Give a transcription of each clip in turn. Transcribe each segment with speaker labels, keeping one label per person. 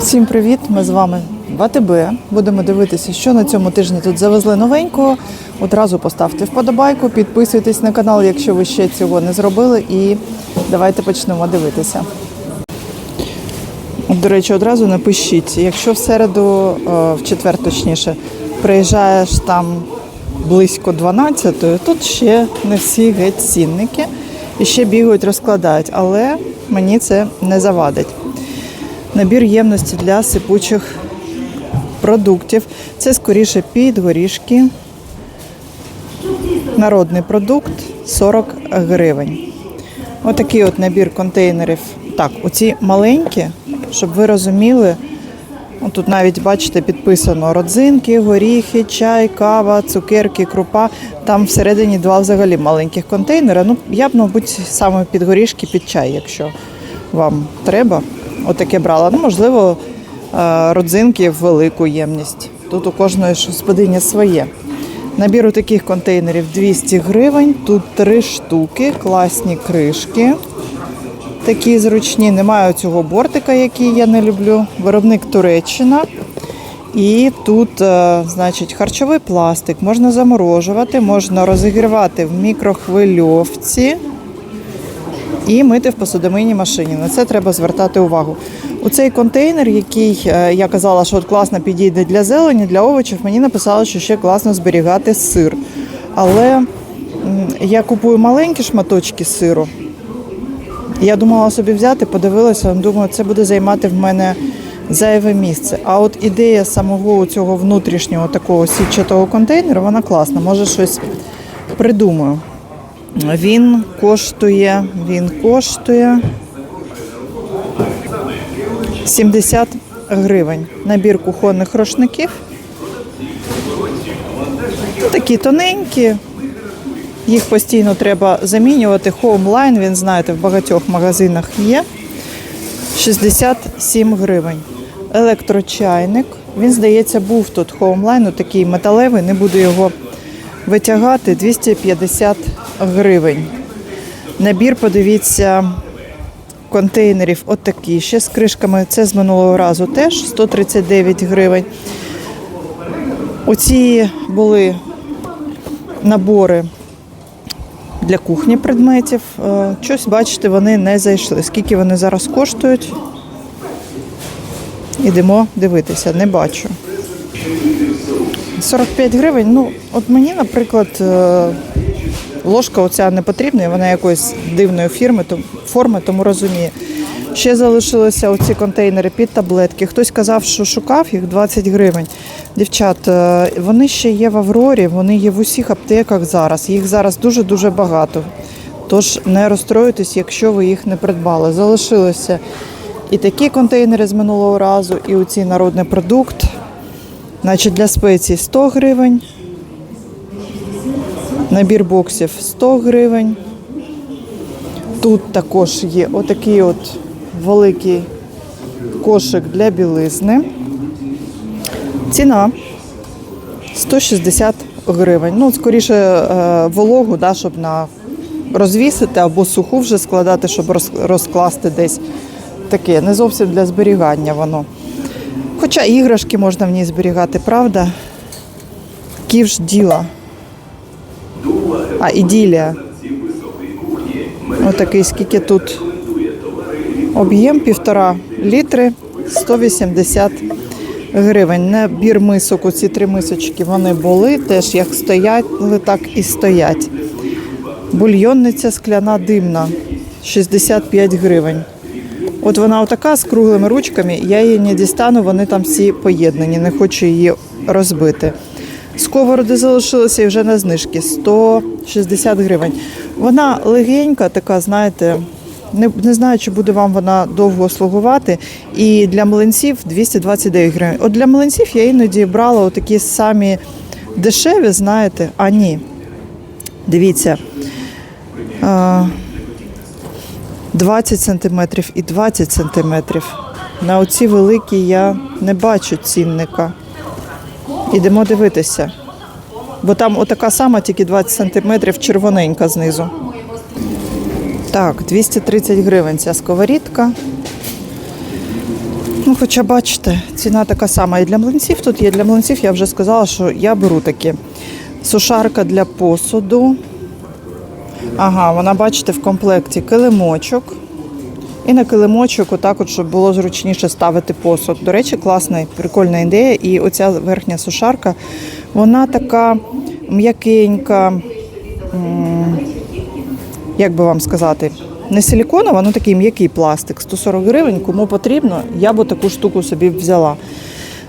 Speaker 1: Всім привіт! Ми з вами в АТБ. Будемо дивитися, що на цьому тижні тут завезли новенького. Одразу поставте вподобайку, підписуйтесь на канал, якщо ви ще цього не зробили. І давайте почнемо дивитися. До речі, одразу напишіть, якщо в середу, е, в четвер точніше, приїжджаєш там близько 12-ї, тут ще не всі геть цінники і ще бігають, розкладають, але мені це не завадить. Набір ємності для сипучих продуктів. Це скоріше під горішки. Народний продукт 40 гривень. Отакий от набір контейнерів. Так, оці маленькі, щоб ви розуміли. Тут навіть бачите підписано родзинки, горіхи, чай, кава, цукерки, крупа. Там всередині два взагалі маленьких контейнери. Ну, я б, мабуть, саме під горішки, під чай, якщо вам треба. Отаке брала. Ну, можливо, е, родзинки в велику ємність. Тут у кожної господині своє. Набір у таких контейнерів 200 гривень. Тут три штуки, класні кришки. Такі зручні. Немає цього бортика, який я не люблю. Виробник Туреччина. І тут, е, значить, харчовий пластик можна заморожувати, можна розігрівати в мікрохвильовці і мити в посудомийній машині. На це треба звертати увагу. У цей контейнер, який е, я казала, що от класно підійде для зелені, для овочів, мені написали, що ще класно зберігати сир. Але я купую маленькі шматочки сиру. Я думала собі взяти, подивилася, думаю, це буде займати в мене зайве місце. А от ідея самого цього внутрішнього такого сітчатого контейнера, вона класна. Може щось придумаю. Він коштує, він коштує 70 гривень. Набір кухонних рушників. Такі тоненькі. Їх постійно треба замінювати. Хоумлайн, він знаєте, в багатьох магазинах є. 67 гривень. Електрочайник. Він, здається, був тут Хоумлайн, такий металевий, не буду його витягати 250 гривень. Набір, подивіться, контейнерів отакі ще з кришками. Це з минулого разу теж 139 гривень. Оці були набори для кухні предметів. Е, Щось, бачите, вони не зайшли. Скільки вони зараз коштують? Ідемо дивитися, не бачу. 45 гривень. Ну, от мені, наприклад, е, ложка оця не потрібна, вона якоїсь дивної фірми, то- форми, тому розумію. Ще залишилися оці контейнери під таблетки. Хтось казав, що шукав їх 20 гривень. Дівчат, е, вони ще є в Аврорі, вони є в усіх аптеках зараз. Їх зараз дуже-дуже багато. Тож не розстроюйтесь, якщо ви їх не придбали. Залишилися і такі контейнери з минулого разу, і оці народний продукт. Значить, для спецій 100 гривень. Набір боксів 100 гривень. Тут також є отакий от великий кошик для білизни. Ціна 160 гривень. Ну, скоріше е, вологу, да, щоб на розвісити або суху вже складати, щоб роз- розкласти десь таке. Не зовсім для зберігання воно. Хоча іграшки можна в ній зберігати, правда? Ківш діла. А, іділія. Отакий, скільки тут об'єм півтора літри 180 гривень. Набір мисок, оці три мисочки вони були, теж як стоять, так і стоять. Бульйонниця скляна димна 65 гривень. От вона отака з круглими ручками, я її не дістану, вони там всі поєднані, не хочу її розбити. Сковороди залишилися і вже на знижки 160 гривень. Вона легенька, така, знаєте, не, не знаю, чи буде вам вона довго слугувати. І для млинців 229 гривень. От для млинців я іноді брала отакі самі дешеві, знаєте, а ні. Дивіться. А, 20 сантиметрів і 20 сантиметрів. На оці великі я не бачу цінника. Ідемо дивитися. Бо там отака сама, тільки 20 сантиметрів, червоненька знизу. Так, 230 гривень ця сковорідка. Ну, хоча бачите, ціна така сама і для млинців. Тут є для млинців, я вже сказала, що я беру такі. Сушарка для посуду. Ага, вона, бачите, в комплекті килимочок. І на килимочок, отак, от, щоб було зручніше ставити посуд. До речі, класна, прикольна ідея. І оця верхня сушарка, вона така м'якенька. Як би вам сказати, не силіконова, ну такий м'який пластик. 140 гривень, кому потрібно, я б таку штуку собі взяла.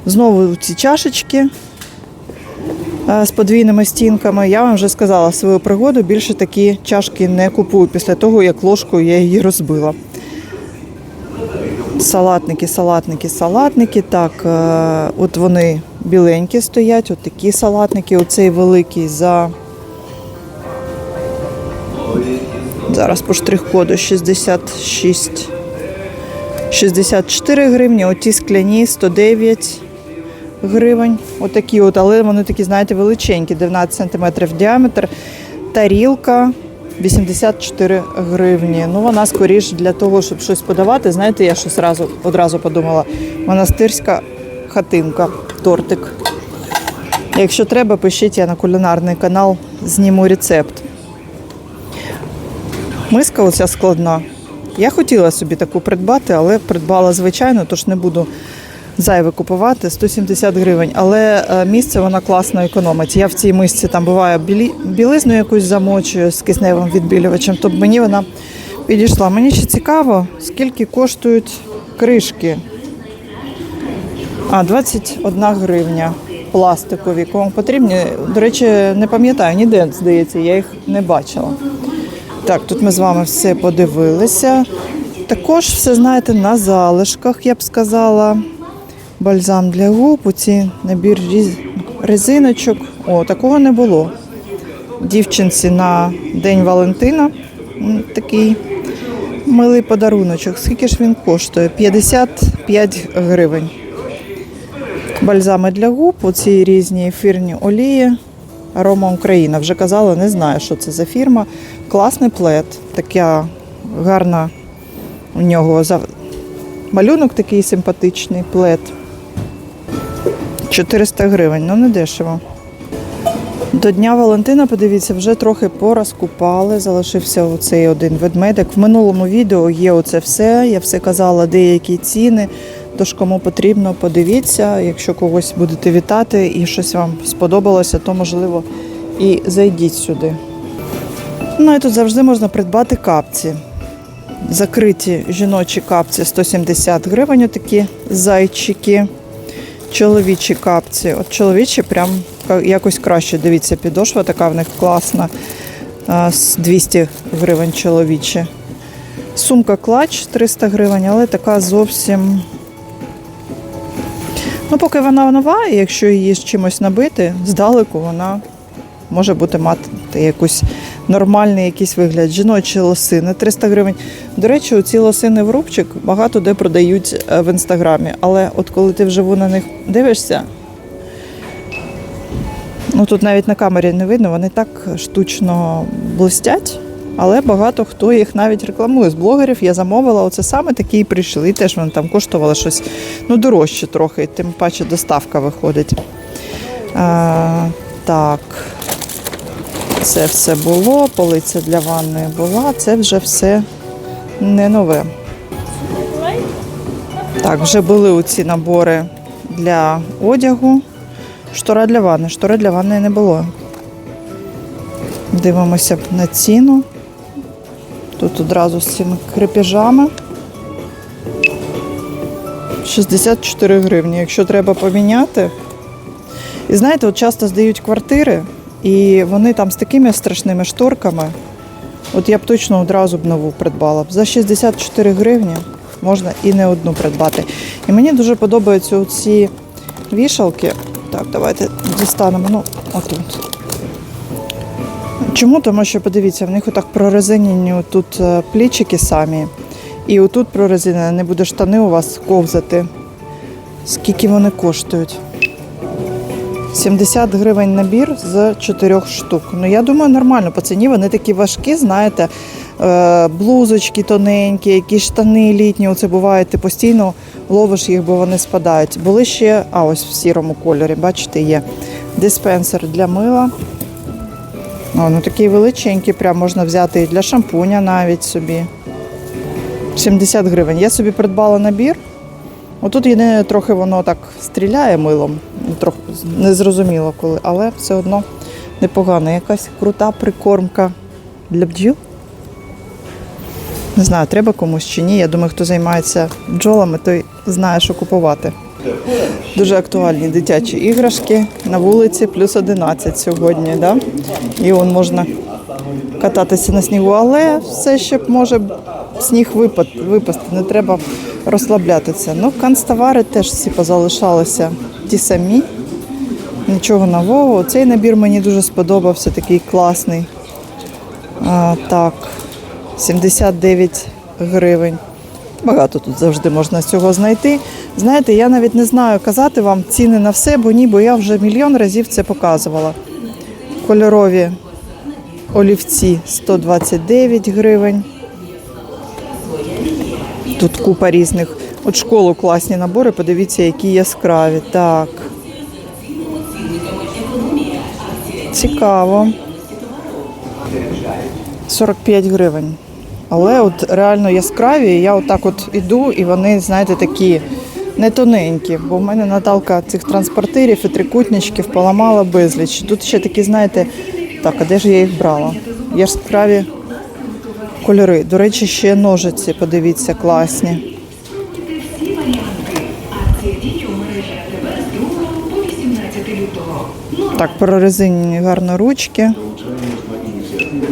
Speaker 1: Знову ці чашечки з подвійними стінками. Я вам вже сказала свою пригоду. Більше такі чашки не купую після того, як ложкою я її розбила. Салатники, салатники, салатники. Так, е, от вони біленькі стоять, от такі салатники. Оцей великий за. Зараз по штрих-коду 66. 64 гривні, оті скляні 109 гривень. Отакі от, але вони такі, знаєте, величенькі, 19 см діаметр. Тарілка 84 гривні. Ну, вона скоріш для того, щоб щось подавати. Знаєте, я щось одразу, одразу подумала. Монастирська хатинка, тортик. Якщо треба, пишіть я на кулінарний канал, зніму рецепт. Миска оця складна. Я хотіла собі таку придбати, але придбала звичайно, тож не буду зайве купувати 170 гривень. Але е, місце вона класно економить. Я в цій мисці там буває білі, білизну якусь замочую з кисневим відбілювачем, то мені вона підійшла. Мені ще цікаво, скільки коштують кришки. А, 21 гривня пластикові. Кому потрібні? До речі, не пам'ятаю, ніде, здається, я їх не бачила. Так, тут ми з вами все подивилися. Також все знаєте на залишках, я б сказала. Бальзам для губ, оці набір резиночок. О, такого не було. Дівчинці на День Валентина такий милий подаруночок. Скільки ж він коштує? 55 гривень. Бальзами для губ, оці різні ефірні олії. Арома Україна. Вже казала, не знаю, що це за фірма. Класний плед. Така гарна у нього за- малюнок такий симпатичний плед. 400 гривень, ну не дешево. До Дня Валентина, подивіться, вже трохи порозкупали. Залишився оцей один ведмедик. В минулому відео є оце все. Я все казала, деякі ціни. Тож кому потрібно, подивіться. Якщо когось будете вітати і щось вам сподобалося, то можливо і зайдіть сюди. Ну і тут завжди можна придбати капці. Закриті жіночі капці 170 гривень, такі зайчики. Чоловічі капці. От чоловічі прям якось краще. Дивіться, підошва така в них класна. З 200 гривень чоловічі. Сумка клач 300 гривень, але така зовсім. Ну, поки вона нова, і якщо її з чимось набити, здалеку вона може бути мати якийсь нормальний якийсь вигляд. Жіночі лосини 300 гривень. До речі, ці лосини в рубчик багато де продають е, в інстаграмі. Але от коли ти вживу на них дивишся, ну тут навіть на камері не видно, вони так штучно блистять. Але багато хто їх навіть рекламує з блогерів. Я замовила, оце саме такі і прийшли. І теж вони там коштували щось ну, дорожче трохи, тим паче доставка виходить. А, так, це все було, полиця для ванної була, це вже все не нове. Так, вже були оці набори для одягу. Штора для ванни. Штори для ванни не було. Дивимося на ціну. Тут одразу з цими крепежами. 64 гривні. Якщо треба поміняти. І знаєте, от часто здають квартири, і вони там з такими страшними шторками. От я б точно одразу б нову придбала. За 64 гривні можна і не одну придбати. І мені дуже подобаються ці вішалки. Так, давайте дістанемо. Ну, отут. Чому? Тому що подивіться, в них отак прорезинені тут е, плічики самі. І отут прорезинені, не буде штани у вас ковзати. Скільки вони коштують? 70 гривень набір з 4 штук. Ну я думаю, нормально по ціні. Вони такі важкі, знаєте, е, блузочки тоненькі, якісь штани літні. Оце буває, ти постійно ловиш їх, бо вони спадають. Були ще, а ось в сірому кольорі, бачите, є диспенсер для мила. О, ну такий величенький, прям можна взяти і для шампуня навіть собі. 70 гривень. Я собі придбала набір. Отут єдине трохи воно так стріляє милом, трохи незрозуміло коли, але все одно непогано. Якась крута прикормка для бджіл. Не знаю, треба комусь чи ні. Я думаю, хто займається бджолами, той знає, що купувати. Дуже актуальні дитячі іграшки на вулиці плюс 11 сьогодні. Да? І он можна кататися на снігу, але все ще може сніг випад, випасти, не треба розслаблятися. Ну, канцтовари теж всі позалишалися ті самі. Нічого нового. Цей набір мені дуже сподобався, такий класний. А, так, 79 гривень. Багато тут завжди можна цього знайти. Знаєте, я навіть не знаю казати вам ціни на все, бо ні, бо я вже мільйон разів це показувала. Кольорові олівці 129 гривень. Тут купа різних. От школу класні набори, подивіться, які яскраві. Так. Цікаво. 45 гривень. Але от реально яскраві. Я отак от іду, і вони, знаєте, такі не тоненькі. Бо в мене Наталка цих транспортирів і трикутничків поламала безліч. Тут ще такі, знаєте, так, а де ж я їх брала? Яскраві кольори. До речі, ще ножиці, подивіться, класні. Так, прорезинені гарно ручки.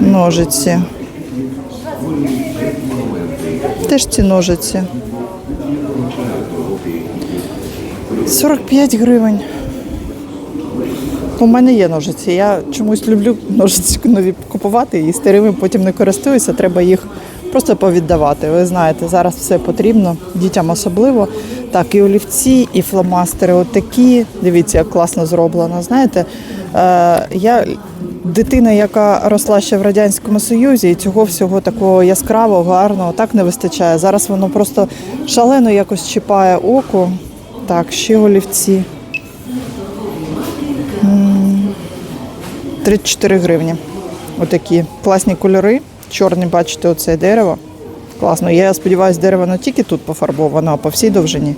Speaker 1: Ножиці. Теж ці ножиці. 45 гривень. У мене є ножиці. Я чомусь люблю ножиці нові купувати і старими потім не користуюся. Треба їх просто повіддавати. Ви знаєте, зараз все потрібно, дітям особливо. Так, і олівці, і фломастери от такі. Дивіться, як класно зроблено. Знаєте, е, я дитина, яка росла ще в Радянському Союзі, і цього всього такого яскравого, гарного так не вистачає. Зараз воно просто шалено якось чіпає око. Так, ще олівці. 34 гривні. Отакі класні кольори. Чорні, бачите, оце дерево. Класно. Я сподіваюся, дерево не тільки тут пофарбовано, а по всій довжині.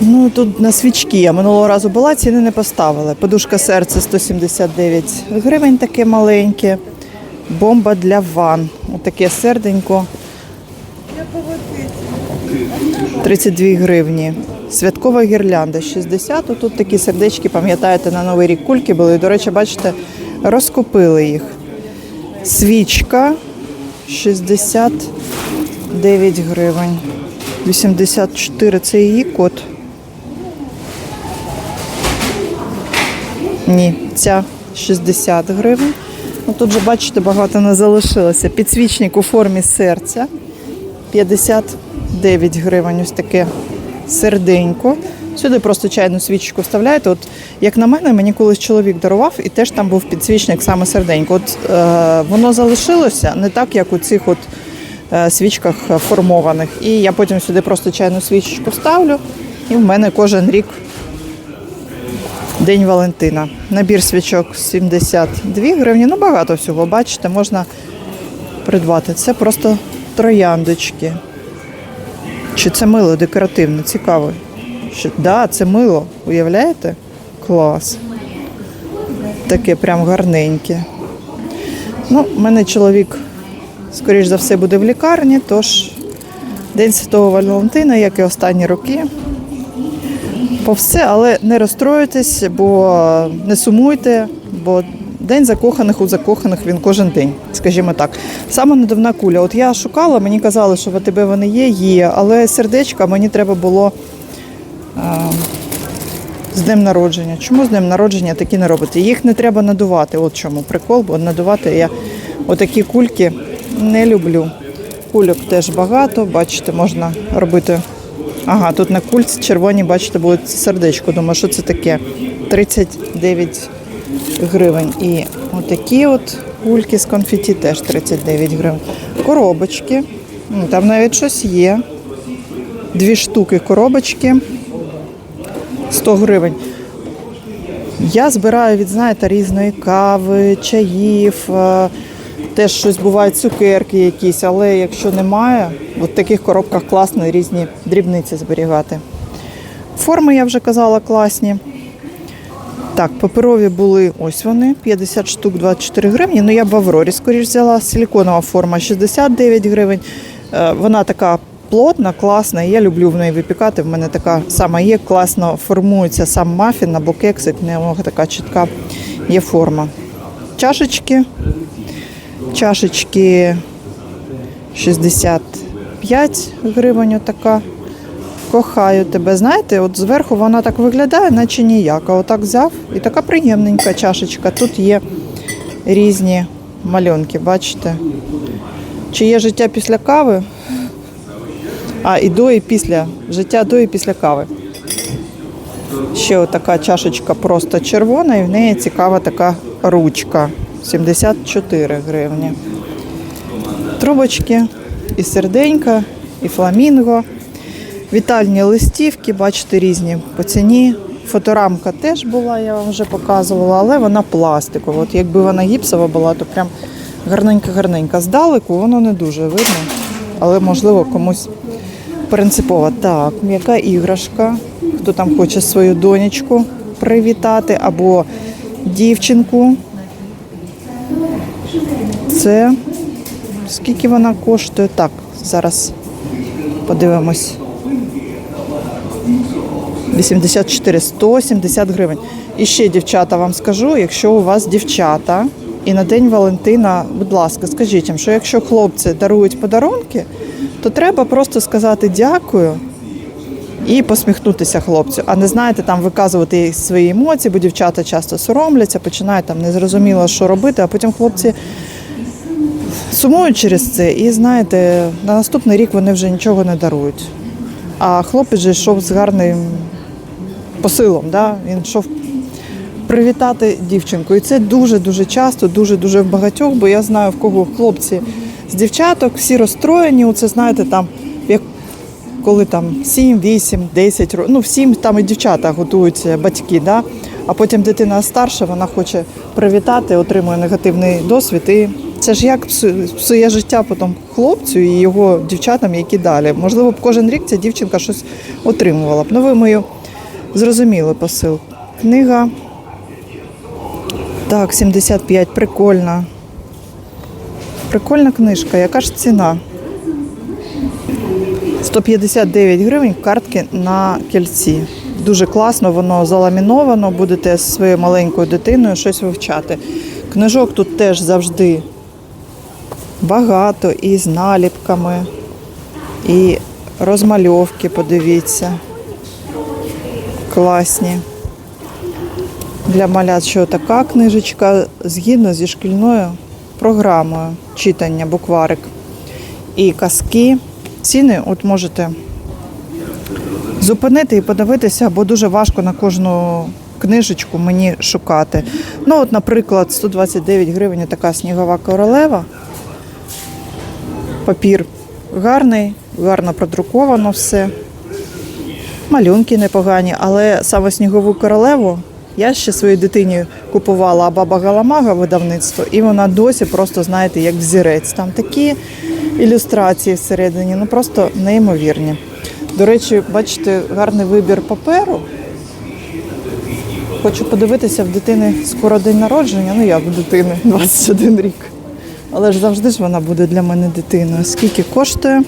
Speaker 1: Ну тут на свічки. Я минулого разу була, ціни не поставили. Подушка серця 179 гривень, таке маленьке. Бомба для ван. Отаке серденько. 32 гривні. Святкова гірлянда 60. Тут такі сердечки, пам'ятаєте, на Новий рік кульки були. До речі, бачите, розкупили їх. Свічка 69 гривень. 84 це її код. Ні, ця 60 гривень. Ну, тут же, бачите, багато не залишилося. Підсвічник у формі серця 59 гривень. Ось таке серденько. Сюди просто чайну свічку вставляєте. От, як на мене, мені колись чоловік дарував, і теж там був підсвічник саме серденько. От е, воно залишилося не так, як у цих от е, свічках формованих. І я потім сюди просто чайну свічку ставлю, і в мене кожен рік День Валентина. Набір свічок 72 гривні. Ну, багато всього, бачите, можна придбати. Це просто трояндочки. Чи це мило декоративне? Цікаво. Що, да, це мило. Уявляєте? Клас. Таке прям гарненьке. Ну, в мене чоловік, скоріш за все, буде в лікарні, тож День Святого Валентина, як і останні роки. По все, але не розстроюйтесь, бо не сумуйте, бо день закоханих у закоханих він кожен день, скажімо так. Саме недавна куля. От я шукала, мені казали, що в АТБ вони є, є, але сердечка мені треба було а, з днем народження. Чому з днем народження такі не робити? Їх не треба надувати. От чому прикол, бо надувати я отакі кульки не люблю. Кульок теж багато, бачите, можна робити. Ага, тут на кульці червоні, бачите, буде сердечко. Думаю, що це таке? 39 гривень. І отакі от Кульки з конфеті теж 39 гривень. Коробочки. Ну, Там навіть щось є. Дві штуки коробочки. 100 гривень. Я збираю від, знаєте, різної кави, чаїв, е, теж щось бувають цукерки якісь, але якщо немає, от в таких коробках класно різні дрібниці зберігати. Форми, я вже казала, класні. Так, паперові були ось вони, 50 штук, 24 гривні. Ну я в Аврорі, скоріш взяла. Силіконова форма 69 гривень. Е, Вона така плотна, класна. і Я люблю в неї випікати. В мене така сама є, класно формується сам мафін або кексик, в така чітка є форма. Чашечки. Чашечки 65 гривень отака. Кохаю тебе. Знаєте, от зверху вона так виглядає, наче ніяка. Отак взяв і така приємненька чашечка. Тут є різні малюнки, бачите? Чи є життя після кави? А, і до, і після. Життя до і після кави. Ще отака чашечка просто червона, і в неї цікава така ручка. 74 гривні. Трубочки, і серденька, і фламінго. Вітальні листівки, бачите, різні по ціні. Фоторамка теж була, я вам вже показувала, але вона пластикова. От якби вона гіпсова була, то прям гарненька-гарненька. Здалеку воно не дуже видно, але можливо комусь принципово. Так, м'яка іграшка. Хто там хоче свою донечку привітати або дівчинку. Це скільки вона коштує? Так, зараз подивимось. 84, 170 гривень. І ще, дівчата, вам скажу, якщо у вас дівчата і на День Валентина, будь ласка, скажіть їм, що якщо хлопці дарують подарунки, то треба просто сказати дякую і посміхнутися хлопцю, а не знаєте, там виказувати свої емоції, бо дівчата часто соромляться, починають там незрозуміло, що робити, а потім хлопці сумують через це. І знаєте, на наступний рік вони вже нічого не дарують. А хлопець же йшов з гарним посилом. Да? Він йшов привітати дівчинку. І це дуже-дуже часто, дуже-дуже в багатьох, бо я знаю, в кого хлопці з дівчаток, всі розстроєні. Оце знаєте, там, як коли там 7, 8, 10 років, ну всім там і дівчата готуються батьки, да? а потім дитина старша, вона хоче привітати, отримує негативний досвід. І це ж як псу- псує життя потім хлопцю і його дівчатам, які далі. Можливо, б кожен рік ця дівчинка щось отримувала б. Ну, ви мою зрозуміли посил. Книга. Так, 75, прикольна. Прикольна книжка. Яка ж ціна? 159 гривень картки на кільці. Дуже класно, воно заламіновано, будете зі своєю маленькою дитиною щось вивчати. Книжок тут теж завжди багато і з наліпками, і розмальовки, подивіться. Класні. Для малят, що така книжечка згідно зі шкільною програмою читання, букварик і казки. Ціни от можете зупинити і подивитися, бо дуже важко на кожну книжечку мені шукати. Ну, от, наприклад, 129 гривень така снігова королева. Папір гарний, гарно продруковано все. Малюнки непогані, але саме снігову королеву я ще своїй дитині купувала баба Галамага видавництво, і вона досі просто, знаєте, як взірець. Там такі ілюстрації всередині, ну просто неймовірні. До речі, бачите, гарний вибір паперу. Хочу подивитися в дитини скоро день народження. Ну як в дитини, 21 рік. Але ж завжди ж вона буде для мене дитиною. Скільки коштує?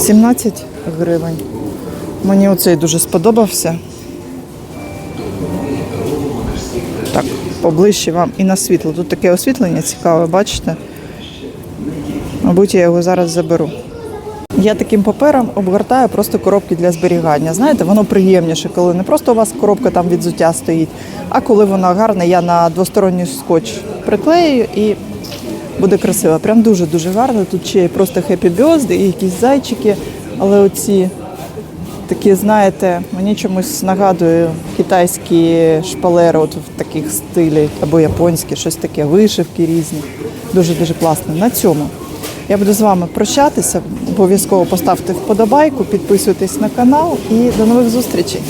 Speaker 1: 17 гривень. Мені оцей дуже сподобався. Так, поближче вам і на світло. Тут таке освітлення цікаве, бачите? Мабуть, я його зараз заберу. Я таким папером обгортаю просто коробки для зберігання. Знаєте, воно приємніше, коли не просто у вас коробка там від взуття стоїть, а коли вона гарна, я на двосторонній скотч приклею і буде красиво. Прям дуже-дуже гарно. Тут ще є просто хеппі бьозди і якісь зайчики. Але оці Такі, знаєте, мені чомусь нагадує китайські шпалери, от в таких стилі, або японські, щось таке, вишивки різні. Дуже-дуже класно. На цьому я буду з вами прощатися. Обов'язково поставте вподобайку, підписуйтесь на канал і до нових зустрічей.